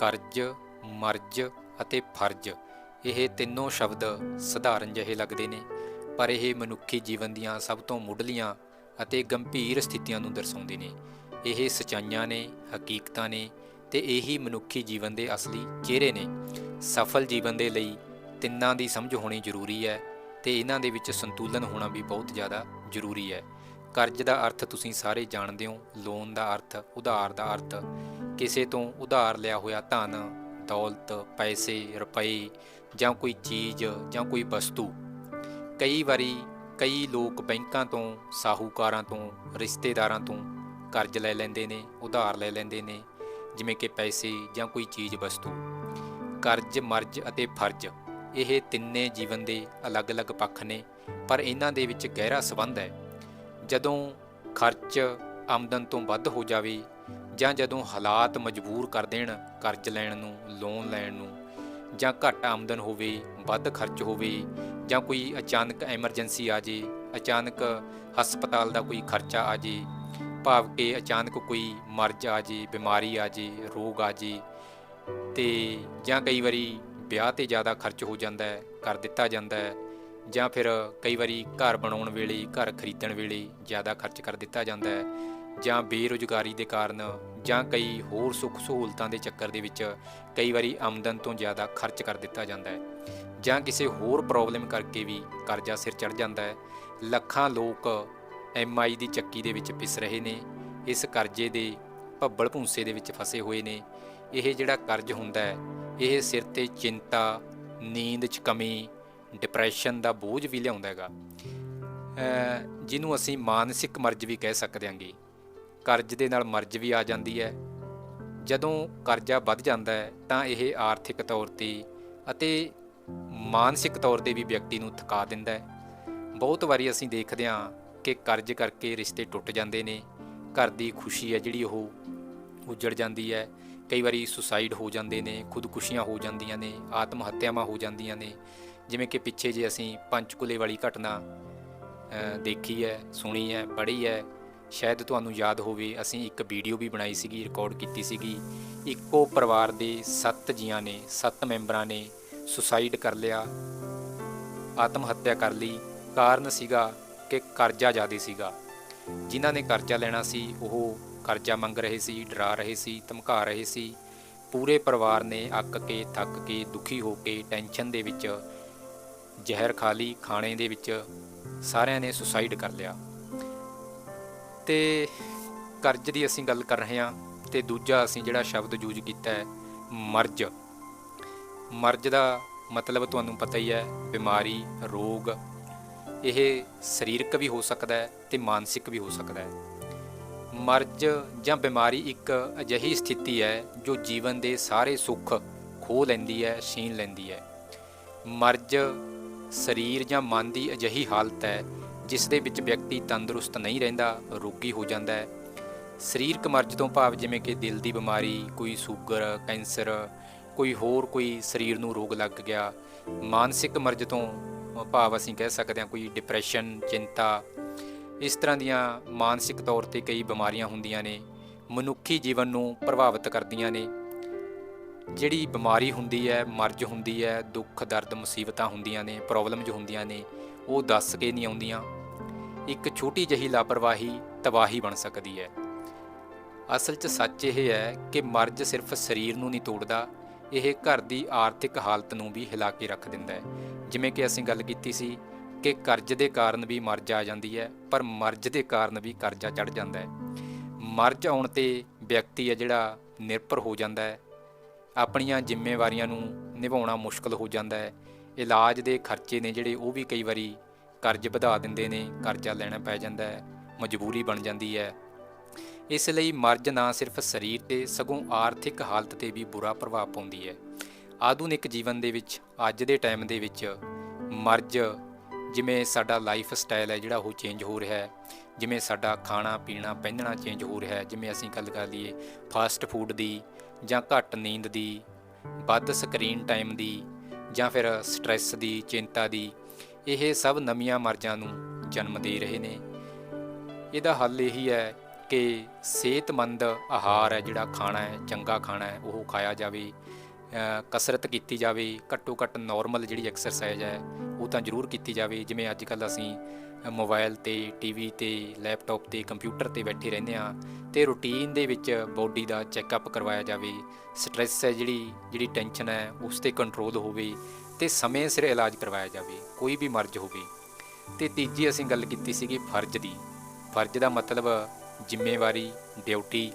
ਕਰਜ਼, ਮਰਜ਼ ਅਤੇ ਫਰਜ਼। ਇਹ ਤਿੰਨੋਂ ਸ਼ਬਦ ਸਧਾਰਨ ਜਿਹੇ ਲੱਗਦੇ ਨੇ, ਪਰ ਇਹ ਮਨੁੱਖੀ ਜੀਵਨ ਦੀਆਂ ਸਭ ਤੋਂ ਮੁੱਢਲੀਆਂ ਅਤੇ ਗੰਭੀਰ ਸਥਿਤੀਆਂ ਨੂੰ ਦਰਸਾਉਂਦੇ ਨੇ। ਇਹ ਸਚਾਈਆਂ ਨੇ, ਹਕੀਕਤਾਂ ਨੇ ਤੇ ਇਹੀ ਮਨੁੱਖੀ ਜੀਵਨ ਦੇ ਅਸਲੀ ਚਿਹਰੇ ਨੇ। ਸਫਲ ਜੀਵਨ ਦੇ ਲਈ ਤਿੰਨਾਂ ਦੀ ਸਮਝ ਹੋਣੀ ਜ਼ਰੂਰੀ ਹੈ ਤੇ ਇਹਨਾਂ ਦੇ ਵਿੱਚ ਸੰਤੁਲਨ ਹੋਣਾ ਵੀ ਬਹੁਤ ਜ਼ਿਆਦਾ ਜ਼ਰੂਰੀ ਹੈ। ਕਰਜ਼ ਦਾ ਅਰਥ ਤੁਸੀਂ ਸਾਰੇ ਜਾਣਦੇ ਹੋ, ਲੋਨ ਦਾ ਅਰਥ, ਉਧਾਰ ਦਾ ਅਰਥ। ਕਿਸੇ ਤੋਂ ਉਧਾਰ ਲਿਆ ਹੋਇਆ ਧਨ, ਦੌਲਤ, ਪੈਸੇ, ਰੁਪਏ ਜਾਂ ਕੋਈ ਚੀਜ਼ ਜਾਂ ਕੋਈ ਵਸਤੂ। ਕਈ ਵਾਰੀ ਕਈ ਲੋਕ ਬੈਂਕਾਂ ਤੋਂ, ਸਾਹੂਕਾਰਾਂ ਤੋਂ, ਰਿਸ਼ਤੇਦਾਰਾਂ ਤੋਂ ਕਰਜ਼ ਲੈ ਲੈਂਦੇ ਨੇ, ਉਧਾਰ ਲੈ ਲੈਂਦੇ ਨੇ, ਜਿਵੇਂ ਕਿ ਪੈਸੇ ਜਾਂ ਕੋਈ ਚੀਜ਼ ਵਸਤੂ। ਕਰਜ਼, ਮਰਜ਼ ਅਤੇ ਫਰਜ਼ ਇਹ ਤਿੰਨੇ ਜੀਵਨ ਦੇ ਅਲੱਗ-ਅਲੱਗ ਪੱਖ ਨੇ, ਪਰ ਇਹਨਾਂ ਦੇ ਵਿੱਚ ਗਹਿਰਾ ਸੰਬੰਧ ਹੈ। ਜਦੋਂ ਖਰਚ ਆਮਦਨ ਤੋਂ ਵੱਧ ਹੋ ਜਾਵੇ ਜਾਂ ਜਦੋਂ ਹਾਲਾਤ ਮਜਬੂਰ ਕਰ ਦੇਣ, ਕਰਜ਼ ਲੈਣ ਨੂੰ ਲੋਨ ਲੈਣ ਨੂੰ, ਜਾਂ ਘੱਟ ਆਮਦਨ ਹੋਵੇ, ਵੱਧ ਖਰਚ ਹੋਵੇ, ਜਾਂ ਕੋਈ ਅਚਾਨਕ ਐਮਰਜੈਂਸੀ ਆ ਜੇ, ਅਚਾਨਕ ਹਸਪਤਾਲ ਦਾ ਕੋਈ ਖਰਚਾ ਆ ਜੇ, ਭਾਵ ਕਿ ਅਚਾਨਕ ਕੋਈ ਮਰਜ਼ ਆ ਜੇ, ਬਿਮਾਰੀ ਆ ਜੇ, ਰੋਗ ਆ ਜੇ, ਤੇ ਜਾਂ ਕਈ ਵਾਰੀ ਵਿਆਹ ਤੇ ਜ਼ਿਆਦਾ ਖਰਚ ਹੋ ਜਾਂਦਾ ਹੈ, ਕਰ ਦਿੱਤਾ ਜਾਂਦਾ ਹੈ, ਜਾਂ ਫਿਰ ਕਈ ਵਾਰੀ ਘਰ ਬਣਾਉਣ ਵੇਲੇ, ਘਰ ਖਰੀਦਣ ਵੇਲੇ ਜ਼ਿਆਦਾ ਖਰਚ ਕਰ ਦਿੱਤਾ ਜਾਂਦਾ ਹੈ ਜਾਂ ਬੇਰੁਜ਼ਗਾਰੀ ਦੇ ਕਾਰਨ ਜਾਂ ਕਈ ਹੋਰ ਸੁੱਖ ਸਹੂਲਤਾਂ ਦੇ ਚੱਕਰ ਦੇ ਵਿੱਚ ਕਈ ਵਾਰੀ ਆਮਦਨ ਤੋਂ ਜ਼ਿਆਦਾ ਖਰਚ ਕਰ ਦਿੱਤਾ ਜਾਂਦਾ ਹੈ ਜਾਂ ਕਿਸੇ ਹੋਰ ਪ੍ਰੋਬਲਮ ਕਰਕੇ ਵੀ ਕਰਜ਼ਾ ਸਿਰ ਚੜ ਜਾਂਦਾ ਹੈ। ਲੱਖਾਂ ਲੋਕ ਐਮਆਈ ਦੀ ਚੱਕੀ ਦੇ ਵਿੱਚ ਪਿਸ ਰਹੇ ਨੇ, ਇਸ ਕਰਜ਼ੇ ਦੇ ਭੱਬਲ ਭੂਸੇ ਦੇ ਵਿੱਚ ਫਸੇ ਹੋਏ ਨੇ। ਇਹ ਜਿਹੜਾ ਕਰਜ਼ ਹੁੰਦਾ ਹੈ, ਇਹ ਸਿਰ ਤੇ ਚਿੰਤਾ, ਨੀਂਦ 'ਚ ਕਮੀ ਡਿਪਰੈਸ਼ਨ ਦਾ ਬੋਝ ਵੀ ਲਿਆਉਂਦਾ ਹੈਗਾ। ਜਿਹਨੂੰ ਅਸੀਂ ਮਾਨਸਿਕ ਮਰਜ਼ ਵੀ ਕਹਿ ਸਕਦੇ ਹਾਂਗੇ। ਕਰਜ਼ ਦੇ ਨਾਲ ਮਰਜ਼ ਵੀ ਆ ਜਾਂਦੀ ਹੈ। ਜਦੋਂ ਕਰਜ਼ਾ ਵੱਧ ਜਾਂਦਾ ਹੈ, ਤਾਂ ਇਹ ਆਰਥਿਕ ਤੌਰ ਤੇ ਅਤੇ ਮਾਨਸਿਕ ਤੌਰ ਤੇ ਵੀ ਵਿਅਕਤੀ ਨੂੰ ਥਕਾ ਦਿੰਦਾ ਹੈ। ਬਹੁਤ ਵਾਰੀ ਅਸੀਂ ਦੇਖਦੇ ਹਾਂ ਕਿ ਕਰਜ਼ ਕਰਕੇ ਰਿਸ਼ਤੇ ਟੁੱਟ ਜਾਂਦੇ ਨੇ, ਘਰ ਦੀ ਖੁਸ਼ੀ ਹੈ ਜਿਹੜੀ ਉਹ ਉਜੜ ਜਾਂਦੀ ਹੈ, ਕਈ ਵਾਰੀ ਸੁਸਾਈਡ ਹੋ ਜਾਂਦੇ ਨੇ, ਖੁਦਕੁਸ਼ੀਆਂ ਹੋ ਜਾਂਦੀਆਂ ਨੇ ਆਤਮ ਹੱਤਿਆਵਾਂ ਹੋ ਜਾਂਦੀਆਂ ਨੇ। ਜਿਵੇਂ ਕਿ ਪਿੱਛੇ ਜੇ ਅਸੀਂ ਪੰਚਕੁਲੇ ਵਾਲੀ ਘਟਨਾ ਦੇਖੀ ਹੈ, ਸੁਣੀ ਹੈ, ਪੜ੍ਹੀ ਹੈ ਸ਼ਾਇਦ ਤੁਹਾਨੂੰ ਯਾਦ ਹੋਵੇ, ਅਸੀਂ ਇੱਕ ਵੀਡੀਓ ਵੀ ਬਣਾਈ ਸੀਗੀ ਰਿਕਾਰਡ ਕੀਤੀ ਸੀਗੀ। ਇੱਕੋ ਪਰਿਵਾਰ ਦੇ 7 ਜੀਆਂ ਨੇ 7 ਮੈਂਬਰਾਂ ਨੇ ਸੁਸਾਈਡ ਕਰ ਲਿਆ ਆਤਮ ਹੱਤਿਆ ਕਰ ਲਈ। ਕਾਰਨ ਸੀਗਾ ਕਿ ਕਰਜ਼ਾ ਜ਼ਿਆਦਾ ਸੀਗਾ। ਜਿਨ੍ਹਾਂ ਨੇ ਕਰਜ਼ਾ ਲੈਣਾ ਸੀ, ਉਹ ਕਰਜ਼ਾ ਮੰਗ ਰਹੇ ਸੀ, ਡਰਾ ਰਹੇ ਸੀ, ਧਮਕਾ ਰਹੇ ਸੀ। ਪੂਰੇ ਪਰਿਵਾਰ ਨੇ ਅੱਕ ਕੇ, ਥੱਕ ਕੇ, ਦੁਖੀ ਹੋ ਕੇ ਟੈਨਸ਼ਨ ਦੇ ਵਿੱਚ ਜ਼ਹਿਰ ਖਾ ਲਈ, ਖਾਣੇ ਦੇ ਵਿੱਚ ਸਾਰਿਆਂ ਨੇ ਸੁਸਾਈਡ ਕਰ ਲਿਆ। ਤੇ ਕਰਜ਼ ਦੀ ਅਸੀਂ ਗੱਲ ਕਰ ਰਹੇ ਹਾਂ ਤੇ ਦੂਜਾ ਅਸੀਂ ਜਿਹੜਾ ਸ਼ਬਦ ਯੂਜ਼ ਕੀਤਾ ਹੈ, ਮਰਜ਼। ਮਰਜ਼ ਦਾ ਮਤਲਬ ਤੁਹਾਨੂੰ ਪਤਾ ਹੀ ਹੈ, ਬਿਮਾਰੀ, ਰੋਗ, ਇਹ ਸਰੀਰਕ ਵੀ ਹੋ ਸਕਦਾ ਹੈ ਤੇ ਮਾਨਸਿਕ ਵੀ ਹੋ ਸਕਦਾ ਹੈ। ਮਰਜ਼ ਜਾਂ ਬਿਮਾਰੀ ਇੱਕ ਅਜਿਹੀ ਸਥਿਤੀ ਹੈ ਜੋ ਜੀਵਨ ਦੇ ਸਾਰੇ ਸੁੱਖ ਖੋਹ ਲੈਂਦੀ ਹੈ, ਛੀਨ ਲੈਂਦੀ ਹੈ। ਮਰਜ਼ ਸਰੀਰ ਜਾਂ ਮਨ ਦੀ ਅਜਿਹੀ ਹਾਲਤ ਹੈ ਜਿਸ ਦੇ ਵਿੱਚ ਵਿਅਕਤੀ ਤੰਦਰੁਸਤ ਨਹੀਂ ਰਹਿੰਦਾ, ਰੋਗੀ ਹੋ ਜਾਂਦਾ ਹੈ। ਸਰੀਰਕ ਮਰਜ਼ ਤੋਂ ਭਾਵ ਜਿਵੇਂ ਕਿ ਦਿਲ ਦੀ ਬਿਮਾਰੀ, ਕੋਈ ਸ਼ੂਗਰ, ਕੈਂਸਰ, ਕੋਈ ਹੋਰ ਕੋਈ ਸਰੀਰ ਨੂੰ ਰੋਗ ਲੱਗ ਗਿਆ, ਮਾਨਸਿਕ ਮਰਜ਼ ਤੋਂ ਭਾਵ ਅਸੀਂ ਕਹਿ ਸਕਦੇ ਹਾਂ ਕੋਈ ਡਿਪਰੈਸ਼ਨ ਚਿੰਤਾ। ਇਸ ਤਰ੍ਹਾਂ ਦੀਆਂ ਮਾਨਸਿਕ ਤੌਰ ਤੇ ਕਈ ਬਿਮਾਰੀਆਂ ਹੁੰਦੀਆਂ ਨੇ, ਮਨੁੱਖੀ ਜੀਵਨ ਨੂੰ ਪ੍ਰਭਾਵਿਤ ਕਰਦੀਆਂ ਨੇ। ਜਿਹੜੀ ਬਿਮਾਰੀ ਹੁੰਦੀ ਹੈ, ਮਰਜ਼ ਹੁੰਦੀ ਹੈ, ਦੁੱਖ, ਦਰਦ, ਮੁਸੀਬਤਾਂ ਹੁੰਦੀਆਂ ਨੇ ਪ੍ਰੋਬਲਮਸ ਹੁੰਦੀਆਂ ਨੇ, ਉਹ ਦੱਸ ਕੇ ਨਹੀਂ ਆਉਂਦੀਆਂ। ਇੱਕ ਛੋਟੀ ਜਿਹੀ ਲਾਪਰਵਾਹੀ ਤਬਾਹੀ ਬਣ ਸਕਦੀ ਹੈ। ਅਸਲ 'ਚ ਸੱਚ ਇਹ ਹੈ ਕਿ ਮਰਜ਼ ਸਿਰਫ ਸਰੀਰ ਨੂੰ ਨਹੀਂ ਤੋੜਦਾ, ਇਹ ਘਰ ਦੀ ਆਰਥਿਕ ਹਾਲਤ ਨੂੰ ਵੀ ਹਿਲਾ ਕੇ ਰੱਖ ਦਿੰਦਾ ਹੈ। ਜਿਵੇਂ ਕਿ ਅਸੀਂ ਗੱਲ ਕੀਤੀ ਸੀ ਕਿ ਕਰਜ਼ ਦੇ ਕਾਰਨ ਵੀ ਮਰਜ਼ ਆ ਜਾਂਦੀ ਹੈ, ਪਰ ਮਰਜ਼ ਦੇ ਕਾਰਨ ਵੀ ਕਰਜ਼ਾ ਚੜ ਜਾਂਦਾ ਹੈ। ਮਰਜ਼ ਆਉਣ ਤੇ ਵਿਅਕਤੀ ਹੈ ਜਿਹੜਾ ਨਿਰਭਰ ਹੋ ਜਾਂਦਾ ਹੈ, ਆਪਣੀਆਂ ਜ਼ਿੰਮੇਵਾਰੀਆਂ ਨੂੰ ਨਿਭਾਉਣਾ ਮੁਸ਼ਕਲ ਹੋ ਜਾਂਦਾ ਹੈ। ਇਲਾਜ ਦੇ ਖਰਚੇ ਨੇ ਜਿਹੜੇ ਉਹ ਵੀ ਕਈ ਵਾਰੀ ਕਰਜ਼ ਵਧਾ ਦਿੰਦੇ ਨੇ, ਕਰਜ਼ਾ ਲੈਣਾ ਪੈ ਜਾਂਦਾ ਹੈ, ਮਜਬੂਰੀ ਬਣ ਜਾਂਦੀ ਹੈ। ਇਸ ਲਈ ਮਰਜ਼ ਨਾ ਸਿਰਫ ਸਰੀਰ ਤੇ, ਸਗੋਂ ਆਰਥਿਕ ਹਾਲਤ ਤੇ ਵੀ ਬੁਰਾ ਪ੍ਰਭਾਵ ਪਾਉਂਦੀ ਹੈ। ਆਧੁਨਿਕ ਜੀਵਨ ਦੇ ਵਿੱਚ, ਅੱਜ ਦੇ ਟਾਈਮ ਦੇ ਵਿੱਚ, ਮਰਜ਼, ਜਿਵੇਂ ਸਾਡਾ ਲਾਈਫ ਸਟਾਈਲ ਹੈ ਜਿਹੜਾ ਉਹ ਚੇਂਜ ਹੋ ਰਿਹਾ ਹੈ, ਜਿਵੇਂ ਸਾਡਾ ਖਾਣਾ, ਪੀਣਾ, ਪਹਿਨਣਾ ਚੇਂਜ ਹੋ ਰਿਹਾ ਹੈ, ਜਿਵੇਂ ਅਸੀਂ ਗੱਲ ਕਰ ਲਈਏ ਫਾਸਟ ਫੂਡ ਦੀ ਜਾਂ ਘੱਟ ਨੀਂਦ ਦੀ, ਵੱਧ ਸਕਰੀਨ ਟਾਈਮ ਦੀ ਜਾਂ ਫਿਰ ਸਟ੍ਰੈਸ ਦੀ, ਚਿੰਤਾ ਦੀ ਇਹ ਸਭ ਨਵੀਆਂ ਮਰਜ਼ਾਂ ਨੂੰ ਜਨਮ ਦੇ ਰਹੇ ਨੇ। ਇਹਦਾ ਹੱਲ ਇਹੀ ਹੈ ਕਿ ਸਿਹਤਮੰਦ ਆਹਾਰ ਹੈ ਜਿਹੜਾ ਖਾਣਾ ਹੈ ਚੰਗਾ ਖਾਣਾ ਹੈ ਉਹ ਖਾਇਆ ਜਾਵੇ ਕਸਰਤ ਕੀਤੀ ਜਾਵੇ ਘੱਟੋ ਘੱਟ ਨਾਰਮਲ ਜਿਹੜੀ ਐਕਸਰਸਾਈਜ਼ ਹੈ ਉਹ ਤਾਂ ਜ਼ਰੂਰ ਕੀਤੀ ਜਾਵੇ। ਜਿਵੇਂ ਅੱਜ ਕੱਲ ਅਸੀਂ ਅ, ਮੋਬਾਈਲ ਤੇ ਟੀਵੀ ਤੇ ਲੈਪਟਾਪ ਤੇ ਕੰਪਿਊਟਰ ਤੇ ਬੈਠੇ ਰਹਿੰਦੇ ਆ ਤੇ ਰੂਟੀਨ ਦੇ ਵਿੱਚ ਬਾਡੀ ਦਾ ਚੈੱਕਅਪ ਕਰਵਾਇਆ ਜਾਵੇ। ਸਟ੍ਰੈਸ ਹੈ ਜਿਹੜੀ ਜਿਹੜੀ ਟੈਨਸ਼ਨ ਹੈ ਉਸ ਤੇ ਕੰਟਰੋਲ ਹੋਵੇ। ਤੇ ਸਮੇਂ ਸਿਰ ਇਲਾਜ ਕਰਵਾਇਆ ਜਾਵੇ, ਕੋਈ ਵੀ ਮਰਜ਼ ਹੋਵੇ। ਤੇ ਤੀਜੀ ਅਸੀਂ ਗੱਲ ਕੀਤੀ ਸੀਗੀ ਫਰਜ਼ ਦੀ। ਫਰਜ਼ ਦਾ ਮਤਲਬ ਜ਼ਿੰਮੇਵਾਰੀ, ਡਿਊਟੀ,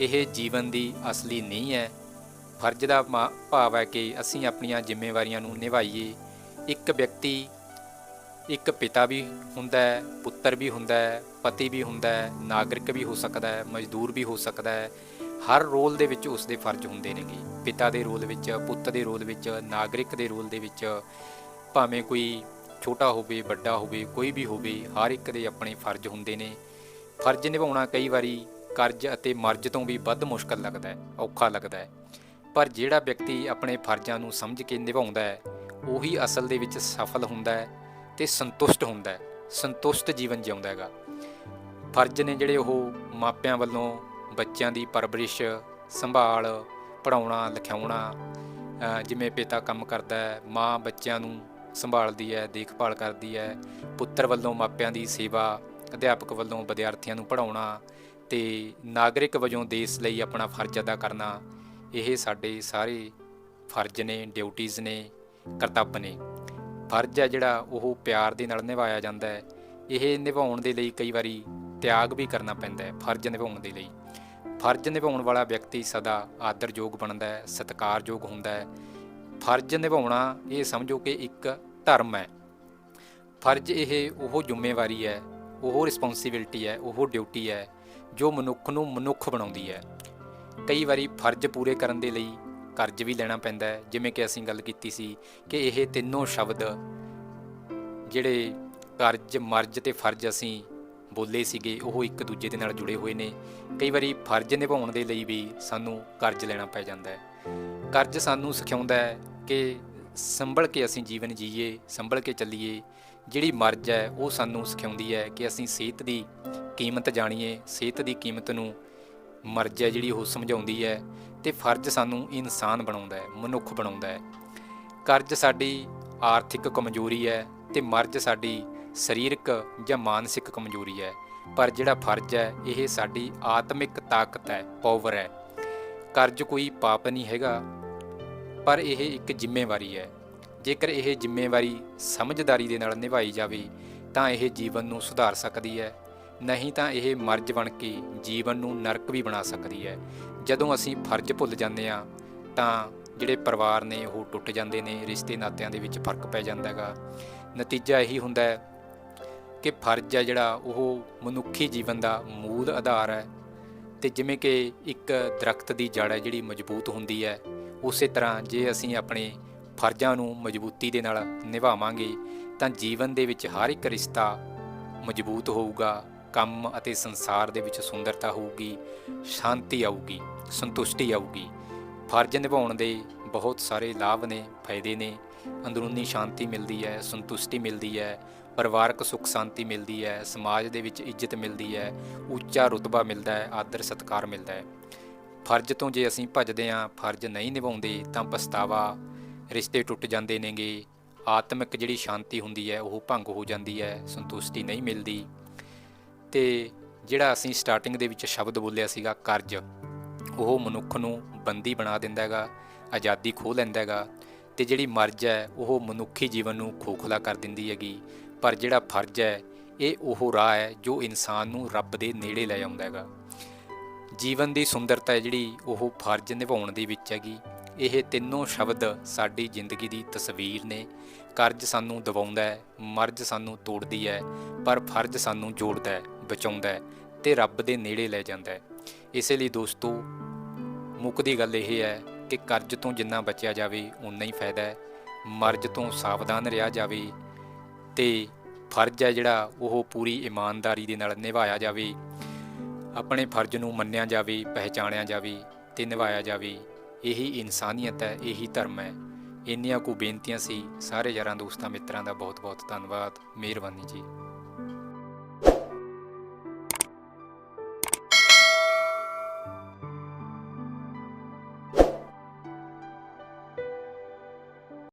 ਇਹ ਜੀਵਨ ਦੀ ਅਸਲੀ ਨਹੀਂ ਹੈ। ਫਰਜ਼ ਦਾ ਮਾ- ਭਾਵ ਹੈ ਕਿ ਅਸੀਂ ਆਪਣੀਆਂ ਜ਼ਿੰਮੇਵਾਰੀਆਂ ਨੂੰ ਨਿਭਾਈਏ। ਇੱਕ ਵਿਅਕਤੀ, ਇੱਕ ਪਿਤਾ ਵੀ ਹੁੰਦਾ ਹੈ, ਪੁੱਤਰ ਵੀ ਹੁੰਦਾ ਹੈ, ਪਤੀ ਵੀ ਹੁੰਦਾ ਹੈ, ਨਾਗਰਿਕ ਵੀ ਹੋ ਸਕਦਾ ਹੈ, ਮਜ਼ਦੂਰ ਵੀ ਹੋ ਸਕਦਾ ਹੈ। ਹਰ ਰੋਲ ਦੇ ਵਿੱਚ ਉਸ ਦੇ ਫਰਜ਼ ਹੁੰਦੇ ਨੇਗੇ। ਪਿਤਾ ਦੇ ਰੋਲ ਵਿੱਚ, ਪੁੱਤ ਦੇ ਰੋਲ ਵਿੱਚ, ਨਾਗਰਿਕ ਦੇ ਰੋਲ ਦੇ ਵਿੱਚ, ਭਾਵੇਂ ਕੋਈ ਛੋਟਾ ਹੋਵੇ, ਵੱਡਾ ਹੋਵੇ, ਕੋਈ ਵੀ ਹੋਵੇ, ਹਰ ਇੱਕ ਦੇ ਆਪਣੇ ਫਰਜ਼ ਹੁੰਦੇ ਨੇ। ਫਰਜ਼ ਨਿਭਾਉਣਾ ਕਈ ਵਾਰੀ ਕਰਜ਼ ਅਤੇ ਮਰਜ਼ ਤੋਂ ਵੀ ਵੱਧ ਮੁਸ਼ਕਲ ਲੱਗਦਾ ਹੈ, ਔਖਾ ਲੱਗਦਾ ਹੈ। ਪਰ ਜਿਹੜਾ ਵਿਅਕਤੀ ਆਪਣੇ ਫਰਜ਼ਾਂ ਨੂੰ ਸਮਝ ਕੇ ਨਿਭਾਉਂਦਾ ਹੈ, ਉਹੀ ਅਸਲ ਦੇ ਵਿੱਚ ਸਫਲ ਹੁੰਦਾ ਹੈ ਤੇ ਸੰਤੁਸ਼ਟ ਹੁੰਦਾ ਹੈ, ਸੰਤੁਸ਼ਟ ਜੀਵਨ ਜਿਉਂਦਾ ਹੈਗਾ। ਫਰਜ਼ ਨੇ ਜਿਹੜੇ ਉਹ ਮਾਪਿਆਂ ਵੱਲੋਂ ਬੱਚਿਆਂ ਦੀ ਪਰਵਰਿਸ਼, ਸੰਭਾਲ ਪੜਾਉਣਾ ਲਿਖਾਉਣਾ ਜਿਵੇਂ ਪਿਤਾ ਕੰਮ ਕਰਦਾ ਹੈ, ਮਾਂ ਬੱਚਿਆਂ ਨੂੰ ਸੰਭਾਲਦੀ ਹੈ, ਦੇਖਭਾਲ ਕਰਦੀ ਹੈ, ਪੁੱਤਰ ਵੱਲੋਂ ਮਾਪਿਆਂ ਦੀ ਸੇਵਾ, ਅਧਿਆਪਕ ਵੱਲੋਂ ਵਿਦਿਆਰਥੀਆਂ ਨੂੰ ਪੜਾਉਣਾ ਤੇ ਨਾਗਰਿਕ ਵਜੋਂ ਦੇਸ਼ ਲਈ ਆਪਣਾ ਫਰਜ਼ ਅਦਾ ਕਰਨਾ, ਇਹ ਸਾਡੇ ਸਾਰੇ ਫਰਜ਼ ਨੇ ਡਿਊਟੀਆਂ ਨੇ, ਕਰਤੱਵ ਨੇ। ਫਰਜ਼ ਹੈ ਜਿਹੜਾ ਉਹ ਪਿਆਰ ਦੇ ਨਾਲ ਨਿਭਾਇਆ ਜਾਂਦਾ ਹੈ, ਇਹ ਨਿਭਾਉਣ ਦੇ ਲਈ ਕਈ ਵਾਰੀ ਤਿਆਗ ਵੀ ਕਰਨਾ ਪੈਂਦਾ ਹੈ, ਫਰਜ਼ ਨਿਭਾਉਣ ਦੇ ਲਈ। ਫਰਜ਼ ਨਿਭਾਉਣ ਵਾਲਾ ਵਿਅਕਤੀ ਸਦਾ ਆਦਰਯੋਗ ਬਣਦਾ ਹੈ, ਸਤਿਕਾਰਯੋਗ ਹੁੰਦਾ ਹੈ। ਫਰਜ਼ ਨਿਭਾਉਣਾ ਇਹ ਸਮਝੋ ਕਿ ਇੱਕ ਧਰਮ ਹੈ। ਫਰਜ਼ ਇਹ ਉਹ ਜ਼ਿੰਮੇਵਾਰੀ ਹੈ, ਉਹ ਰਿਸਪੌਂਸਿਬਿਲਟੀ ਹੈ, ਉਹ ਡਿਊਟੀ ਹੈ, ਜੋ ਮਨੁੱਖ ਨੂੰ ਮਨੁੱਖ ਬਣਾਉਂਦੀ ਹੈ। ਕਈ ਵਾਰੀ ਫਰਜ਼ ਪੂਰੇ ਕਰਨ ਦੇ ਲਈ ਕਰਜ਼ ਵੀ ਲੈਣਾ ਪੈਂਦਾ ਹੈ, ਜਿਵੇਂ ਕਿ ਅਸੀਂ ਗੱਲ ਕੀਤੀ ਸੀ ਕਿ ਇਹ ਤਿੰਨੋਂ ਸ਼ਬਦ ਜਿਹੜੇ ਕਰਜ਼, ਮਰਜ਼ ਤੇ ਫਰਜ਼ ਅਸੀਂ ਬੋਲੇ ਸੀਗੇ, ਉਹ ਇੱਕ ਦੂਜੇ ਦੇ ਨਾਲ ਜੁੜੇ ਹੋਏ ਨੇ। ਕਈ ਵਾਰੀ ਫਰਜ਼ ਨਿਭਾਉਣ ਦੇ ਲਈ ਵੀ ਸਾਨੂੰ ਕਰਜ਼ ਲੈਣਾ ਪੈ ਜਾਂਦਾ ਹੈ। ਕਰਜ਼ ਸਾਨੂੰ ਸਿਖਾਉਂਦਾ ਹੈ ਕਿ ਸੰਭਲ ਕੇ ਅਸੀਂ ਜੀਵਨ ਜੀਏ, ਸੰਭਲ ਕੇ ਚੱਲੀਏ। ਜਿਹੜੀ ਮਰਜ਼ ਹੈ, ਉਹ ਸਾਨੂੰ ਸਿਖਾਉਂਦੀ ਹੈ ਕਿ ਅਸੀਂ ਸਿਹਤ ਦੀ ਕੀਮਤ ਜਾਣੀਏ, ਸਿਹਤ ਦੀ ਕੀਮਤ ਨੂੰ ਮਰਜ਼ ਹੈ ਜਿਹੜੀ ਉਹ ਸਮਝਾਉਂਦੀ ਹੈ ਤੇ ਫਰਜ਼ ਸਾਨੂੰ ਇਨਸਾਨ ਬਣਾਉਂਦਾ ਹੈ, ਮਨੁੱਖ ਬਣਾਉਂਦਾ ਹੈ। ਕਰਜ਼ ਸਾਡੀ ਆਰਥਿਕ ਕਮਜ਼ੋਰੀ ਹੈ ਤੇ ਮਰਜ਼ ਸਾਡੀ ਸਰੀਰਕ ਜਾਂ ਮਾਨਸਿਕ ਕਮਜ਼ੋਰੀ ਹੈ, ਪਰ ਜਿਹੜਾ ਫਰਜ਼ ਹੈ, ਇਹ ਸਾਡੀ ਆਤਮਿਕ ਤਾਕਤ ਹੈ ਪਾਵਰ ਹੈ। ਕਰਜ਼ ਕੋਈ ਪਾਪ ਨਹੀਂ ਹੈਗਾ, ਪਰ ਇਹ ਇੱਕ ਜ਼ਿੰਮੇਵਾਰੀ ਹੈ। ਜੇਕਰ ਇਹ ਜ਼ਿੰਮੇਵਾਰੀ ਸਮਝਦਾਰੀ ਦੇ ਨਾਲ ਨਿਭਾਈ ਜਾਵੇ, ਤਾਂ ਇਹ ਜੀਵਨ ਨੂੰ ਸੁਧਾਰ ਸਕਦੀ ਹੈ। ਨਹੀਂ ਤਾਂ ਇਹ ਮਰਜ਼ ਬਣ ਕੇ ਜੀਵਨ ਨੂੰ ਨਰਕ ਵੀ ਬਣਾ ਸਕਦੀ ਹੈ। ਜਦੋਂ ਅਸੀਂ ਫਰਜ਼ ਭੁੱਲ ਜਾਂਦੇ ਹਾਂ, ਤਾਂ ਜਿਹੜੇ ਪਰਿਵਾਰ ਨੇ ਉਹ ਟੁੱਟ ਜਾਂਦੇ ਨੇ, ਰਿਸ਼ਤੇ ਨਾਤਿਆਂ ਦੇ ਵਿੱਚ ਫ਼ਰਕ ਪੈ ਜਾਂਦਾ ਹੈਗਾ। ਨਤੀਜਾ ਇਹੀ ਹੁੰਦਾ ਹੈ ਕਿ ਫਰਜ਼ ਹੈ ਜਿਹੜਾ ਉਹ ਮਨੁੱਖੀ ਜੀਵਨ ਦਾ ਮੂਲ ਆਧਾਰ ਹੈ। ਤੇ ਜਿਵੇਂ ਕਿ ਇੱਕ ਦਰਖਤ ਦੀ ਜੜ ਹੈ ਜਿਹੜੀ ਮਜ਼ਬੂਤ ਹੁੰਦੀ ਹੈ, ਉਸੇ ਤਰ੍ਹਾਂ ਜੇ ਅਸੀਂ ਆਪਣੇ ਫਰਜ਼ਾਂ ਨੂੰ ਮਜ਼ਬੂਤੀ ਦੇ ਨਾਲ ਨਿਭਾਵਾਂਗੇ, ਤਾਂ ਜੀਵਨ ਦੇ ਵਿੱਚ ਹਰ ਇੱਕ ਰਿਸ਼ਤਾ ਮਜ਼ਬੂਤ ਹੋਊਗਾ, ਕੰਮ ਅਤੇ ਸੰਸਾਰ ਦੇ ਵਿੱਚ ਸੁੰਦਰਤਾ ਹੋਊਗੀ, ਸ਼ਾਂਤੀ ਆਊਗੀ, ਸੰਤੁਸ਼ਟੀ ਆਊਗੀ। ਫਰਜ਼ ਨਿਭਾਉਣ ਦੇ ਬਹੁਤ ਸਾਰੇ ਲਾਭ ਨੇ, ਫਾਇਦੇ ਨੇ। ਅੰਦਰੂਨੀ ਸ਼ਾਂਤੀ ਮਿਲਦੀ ਹੈ, ਸੰਤੁਸ਼ਟੀ ਮਿਲਦੀ ਹੈ ਪਰਿਵਾਰਕ ਸੁੱਖ ਸ਼ਾਂਤੀ ਮਿਲਦੀ ਹੈ, ਸਮਾਜ ਦੇ ਵਿੱਚ ਇੱਜ਼ਤ ਮਿਲਦੀ ਹੈ, ਉੱਚਾ ਰੁਤਬਾ ਮਿਲਦਾ ਹੈ, ਆਦਰ ਸਤਿਕਾਰ ਮਿਲਦਾ ਹੈ। ਫਰਜ਼ ਤੋਂ ਜੇ ਅਸੀਂ ਭੱਜਦੇ ਹਾਂ, ਫਰਜ਼ ਨਹੀਂ ਨਿਭਾਉਂਦੇ, ਤਾਂ ਪਛਤਾਵਾ ਰਿਸ਼ਤੇ ਟੁੱਟ ਜਾਂਦੇ ਨੇਗੇ। ਆਤਮਿਕ ਜਿਹੜੀ ਸ਼ਾਂਤੀ ਹੁੰਦੀ ਹੈ, ਉਹ ਭੰਗ ਹੋ ਜਾਂਦੀ ਹੈ, ਸੰਤੁਸ਼ਟੀ ਨਹੀਂ ਮਿਲਦੀ। ਤੇ ਜਿਹੜਾ ਅਸੀਂ ਸਟਾਰਟਿੰਗ ਦੇ ਵਿੱਚ ਸ਼ਬਦ ਬੋਲਿਆ ਸੀਗਾ, ਕਰਜ਼, ਉਹ ਮਨੁੱਖ ਨੂੰ ਬੰਦੀ ਬਣਾ ਦਿੰਦਾ ਹੈਗਾ, ਆਜ਼ਾਦੀ ਖੋਹ ਲੈਂਦਾ ਹੈਗਾ। ਤੇ ਜਿਹੜੀ ਮਰਜ਼ ਹੈ, ਉਹ ਮਨੁੱਖੀ ਜੀਵਨ ਨੂੰ ਖੋਖਲਾ ਕਰ ਦਿੰਦੀ ਹੈਗੀ। ਪਰ ਜਿਹੜਾ ਫਰਜ਼ ਹੈ, ਇਹ ਉਹ ਰਾਹ ਹੈ ਜੋ ਇਨਸਾਨ ਨੂੰ ਰੱਬ ਦੇ ਨੇੜੇ ਲੈ ਆਉਂਦਾ ਹੈਗਾ। ਜੀਵਨ ਦੀ ਸੁੰਦਰਤਾ ਹੈ ਜਿਹੜੀ ਉਹ ਫਰਜ਼ ਨਿਭਾਉਣ ਦੇ ਵਿੱਚ ਹੈਗੀ। ਇਹ ਤਿੰਨੋਂ ਸ਼ਬਦ ਸਾਡੀ ਜ਼ਿੰਦਗੀ ਦੀ ਤਸਵੀਰ ਨੇ। ਕਰਜ਼ ਸਾਨੂੰ ਦਬਾਉਂਦਾ ਹੈ, ਮਰਜ਼ ਸਾਨੂੰ ਤੋੜਦੀ ਹੈ, ਪਰ ਫਰਜ਼ ਸਾਨੂੰ ਜੋੜਦਾ ਹੈ, ਬਚਾਉਂਦਾ ਹੈ ਤੇ ਰੱਬ ਦੇ ਨੇੜੇ ਲੈ ਜਾਂਦਾ ਹੈ। ਇਸੇ ਲਈ ਦੋਸਤੋ ਮੁੱਕਦੀ ਗੱਲ ਇਹ ਹੈ ਕਿ ਕਰਜ਼ ਤੋਂ ਜਿੰਨਾ ਬਚਿਆ ਜਾਵੇ ਉਨਾ ਹੀ ਫਾਇਦਾ ਹੈ। ਮਰਜ਼ ਤੋਂ ਸਾਵਧਾਨ ਰਿਹਾ ਜਾਵੇ ਤੇ ਫਰਜ਼ ਹੈ ਜਿਹੜਾ ਉਹ ਪੂਰੀ ਇਮਾਨਦਾਰੀ ਦੇ ਨਾਲ ਨਿਭਾਇਆ ਜਾਵੇ, ਆਪਣੇ ਫਰਜ਼ ਨੂੰ ਮੰਨਿਆ ਜਾਵੇ, ਪਹਿਚਾਣਿਆ ਜਾਵੇ ਤੇ ਨਿਭਾਇਆ ਜਾਵੇ। ਇਹੀ ਇਨਸਾਨੀਅਤ ਹੈ, ਇਹੀ ਧਰਮ ਹੈ। ਇੰਨੀਆਂ ਕੁ ਬੇਨਤੀਆਂ ਸੀ ਸਾਰੇ ਯਾਰਾਂ ਦੋਸਤਾਂ ਮਿੱਤਰਾਂ ਦਾ ਬਹੁਤ ਬਹੁਤ ਧੰਨਵਾਦ। ਮਿਹਰਬਾਨੀ ਜੀ।